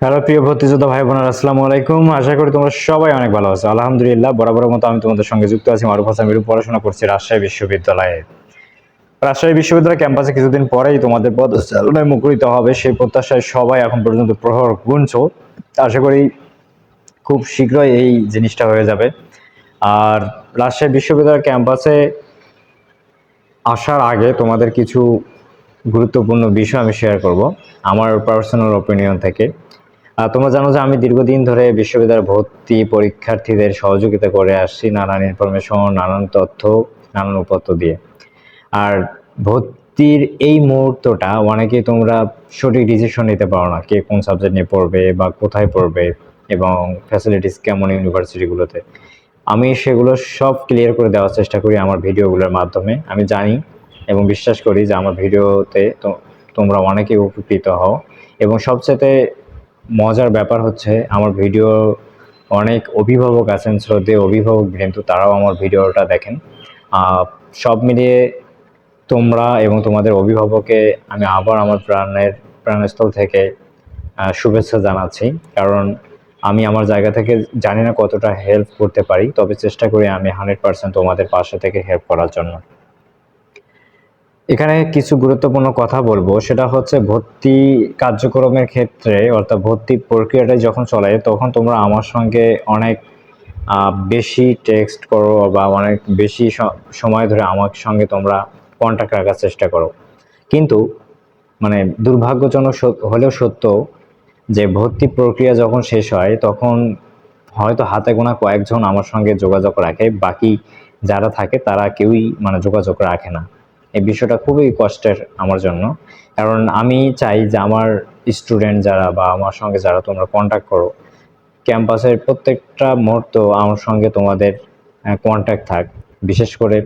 Hello, প্রিয় ভর্তিযোদ্ধা ভাই বোনেরা আসসালামু আলাইকুম। আশা করি তোমরা সবাই অনেক ভালো আছো। আলহামদুলিল্লাহ, বরাবরের মতো আমি তোমাদের সঙ্গে যুক্ত আছি মারুফ হাসান মিরু। পড়াশোনা করছি রাজশাহী বিশ্ববিদ্যালয়ে। রাজশাহী বিশ্ববিদ্যালয় ক্যাম্পাসে কিছুদিন পরেই তোমাদের পদচালনায় মুখরিত হবে সেই প্রত্যাশায় সবাই এখন পর্যন্ত প্রহর গুনছো। আশা করি খুব শীঘ্রই এই জিনিসটা হয়ে যাবে। আর রাজশাহী বিশ্ববিদ্যালয় ক্যাম্পাসে আসার আগে তোমাদের কিছু গুরুত্বপূর্ণ বিষয় আমি শেয়ার করব, আমার পার্সোনাল ওপিনিয়ন থেকে। তোমরা জানো যে আমি দীর্ঘদিন ধরে বিশ্ববিদ্যালয়ে ভর্তি পরীক্ষার্থীদের সহযোগিতা করে আসছি নানান ইনফরমেশন নানান তথ্য, নানান উপত্য দিয়ে। আর ভর্তির এই মুহূর্তটা অনেকেই তোমরা সঠিক ডিসিশন নিতে পারো না, কে কোন সাবজেক্ট নিয়ে পড়বে বা কোথায় পড়বে এবং ফ্যাসিলিটিস কেমন ইউনিভার্সিটিগুলোতে আমি সেগুলো সব ক্লিয়ার করে দেওয়ার চেষ্টা করি আমার ভিডিওগুলোর মাধ্যমে। আমি জানি এবং বিশ্বাস করি যে আমার ভিডিওতে তোমরা অনেকেই উপকৃত হও এবং সবচেয়ে মজার ব্যাপার হচ্ছে আমার ভিডিও অনেক অভিভাবক আছেন শ্রদ্ধেয় অভিভাবক কিন্তু তারাও আমার ভিডিওটা দেখেন। সব মিলিয়ে তোমরা এবং তোমাদের অভিভাবককে আমি আবার আমার প্রাণের প্রাণস্থল থেকে শুভেচ্ছা জানাচ্ছি। কারণ আমি আমার জায়গা থেকে জানি না কতটা হেল্প করতে পারি, তবে চেষ্টা করি আমি হান্ড্রেড পার্সেন্ট তোমাদের পাশে থেকে হেল্প করার জন্য। এখানে কিছু গুরুত্বপূর্ণ কথা বলব। সেটা হচ্ছে ভর্তি কার্যক্রমের ক্ষেত্রে, অর্থাৎ ভর্তি প্রক্রিয়াটা যখন চলে, তখন তোমরা আমার সঙ্গে অনেক বেশি টেক্সট করো বা অনেক বেশি সময় ধরে আমার সঙ্গে তোমরা কন্ট্যাক্ট রাখার চেষ্টা করো। কিন্তু মানে দুর্ভাগ্যজনক হলেও সত্য যে ভর্তি প্রক্রিয়া যখন শেষ হয়, তখন হয়তো হাতে গোনা কয়েকজন আমার সঙ্গে যোগাযোগ রাখে। বাকি যারা থাকে, তারা কেউই মানে যোগাযোগ রাখে না। এই বিষয়টা খুবই কষ্টের আমার জন্য। কারণ আমি চাই যে আমার স্টুডেন্ট যারা বা আমার সঙ্গে যারা তোমরা কন্ট্যাক্ট করো ক্যাম্পাসের প্রত্যেকটা মুহূর্ত আমার সঙ্গে তোমাদের কন্ট্যাক্ট থাক। বিশেষ করে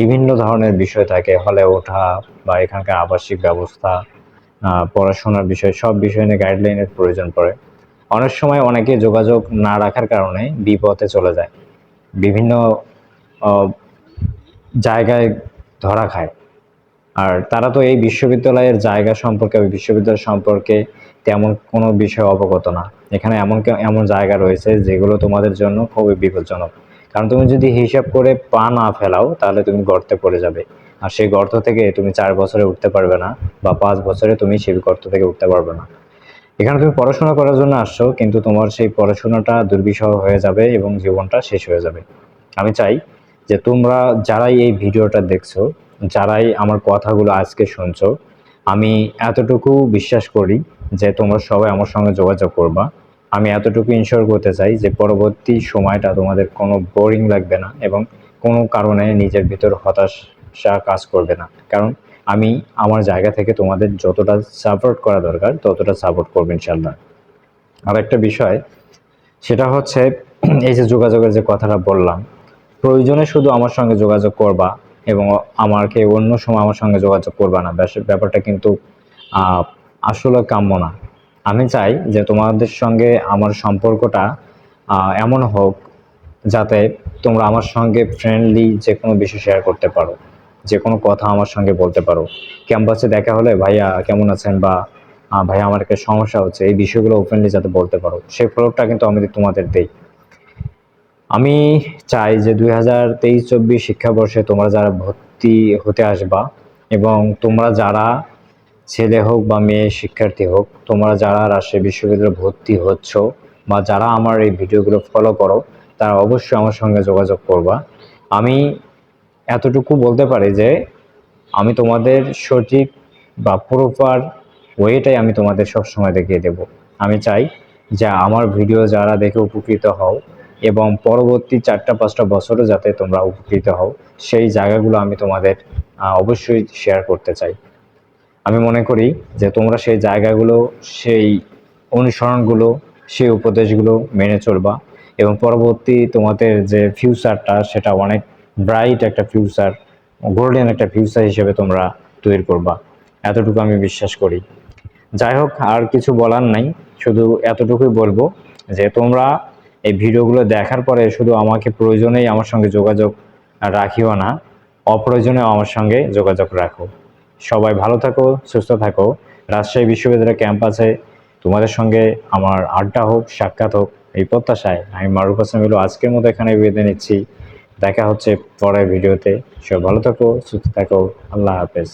বিভিন্ন ধরনের বিষয় থাকে হলে ওঠা বা এখানকার আবাসিক ব্যবস্থা পড়াশোনার বিষয়, সব বিষয় নিয়ে গাইডলাইনের প্রয়োজন পড়ে। অনেক সময় অনেকে যোগাযোগ না রাখার কারণে বিপথে চলে যায়। বিভিন্ন জায়গায় ধরা খায়। আর তারা তো এই বিশ্ববিদ্যালয়ের জায়গা সম্পর্কে বিশ্ববিদ্যালয় সম্পর্কে তেমন কোনো বিষয় অবগত না। এখানে এমন এমন জায়গা রয়েছে যেগুলো তোমাদের জন্য খুবই বিপজ্জনক। কারণ তুমি যদি হিসাব করে পা না ফেলাও, তাহলে তুমি গর্তে পড়ে যাবে। আর সেই গর্ত থেকে তুমি চার বছরে উঠতে পারবে না বা পাঁচ বছরে তুমি সেই গর্ত থেকে উঠতে পারবে না। এখানে তুমি পড়াশোনা করার জন্য আসছো, কিন্তু তোমার সেই পড়াশোনাটা দুর্বিষহ হয়ে যাবে এবং জীবনটা শেষ হয়ে যাবে। আমি চাই যে তোমরা যারাই এই ভিডিওটা দেখছ, যারাই আমার কথাগুলো আজকে শুনছো, আমি এতটুকু বিশ্বাস করি যে তোমরা সবাই আমার সঙ্গে যোগাযোগ করবা। আমি এতটুকু ইনশোর করতে চাই যে পরবর্তী সময়টা তোমাদের কোনো বোরিং লাগবে না এবং কোনো কারণে নিজের ভিতর হতাশা কাজ করবে না। কারণ আমি আমার জায়গা থেকে তোমাদের যতটা সাপোর্ট করা দরকার, ততটা সাপোর্ট করব ইনশাল্লাহ আর একটা বিষয়, সেটা হচ্ছে এই যে যোগাযোগের যে কথাটা বললাম প্রয়োজনে শুধু আমার সঙ্গে যোগাযোগ করবা এবং আমাকে অন্য সময় আমার সঙ্গে যোগাযোগ করবা না। ব্যাপারটা কিন্তু আসলে কাম্য না। আমি চাই যে তোমাদের সঙ্গে আমার সম্পর্কটা এমন হোক যাতে তোমরা আমার সঙ্গে ফ্রেন্ডলি যে কোনো বিষয় শেয়ার করতে পারো যে কোনো কথা আমার সঙ্গে বলতে পারো। ক্যাম্পাসে দেখা হলে, ভাইয়া, কেমন আছেন? বা ভাইয়া, আমার একটা সমস্যা হচ্ছে। এই বিষয়গুলো ওপেনলি যাতে বলতে পারো। সেই ফ্লোরটা কিন্তু আমি তোমাদের দেই। আমি চাই যে দুই হাজার তেইশ চব্বিশ শিক্ষাবর্ষে তোমরা যারা ভর্তি হতে আসবা এবং তোমরা যারা ছেলে হোক বা মেয়ে শিক্ষার্থী হোক, তোমরা যারা রাজশাহী বিশ্ববিদ্যালয়ে ভর্তি হচ্ছ বা যারা আমার এই ভিডিওগুলো ফলো করো, তারা অবশ্যই আমার সঙ্গে যোগাযোগ করবা। আমি এতটুকু বলতে পারি যে আমি তোমাদের সঠিক বা প্রপার ওয়েটাই আমি তোমাদের সব সময় দেখিয়ে দেব। আমি চাই যে আমার ভিডিও যারা দেখে উপকৃত হও এবং পরবর্তী চারটা, পাঁচটা বছরও যাতে তোমরা উপকৃত হও, সেই জায়গাগুলো আমি তোমাদের অবশ্যই শেয়ার করতে চাই। আমি মনে করি যে তোমরা সেই জায়গাগুলো, সেই অনুসরণগুলো, সেই উপদেশগুলো মেনে চলবা এবং পরবর্তী তোমাদের যে ফিউচারটা সেটা অনেক ব্রাইট একটা ফিউচার গোল্ডেন একটা ফিউচার হিসেবে তোমরা তৈরি করবা। এতটুকু আমি বিশ্বাস করি। যাই হোক, আর কিছু বলার নাই। শুধু এতটুকুই বলব যে তোমরা এই ভিডিওগুলো দেখার পরে শুধু আমাকে প্রয়োজনেই আমার সঙ্গে যোগাযোগ রাখিও না, অপ্রয়োজনেও আমার সঙ্গে যোগাযোগ রাখো। সবাই ভালো থাকো, সুস্থ থাকো। রাজশাহী বিশ্ববিদ্যালয় ক্যাম্পাসে তোমাদের সঙ্গে আমার আড্ডা হোক, সাক্ষাৎ হোক, এই প্রত্যাশায় আমি মারুফ হাসান আজকের মতো এখানে বেঁধে নিচ্ছি। দেখা হচ্ছে পরের ভিডিওতে। সব ভালো থাকো, সুস্থ থাকো। আল্লাহ হাফেজ।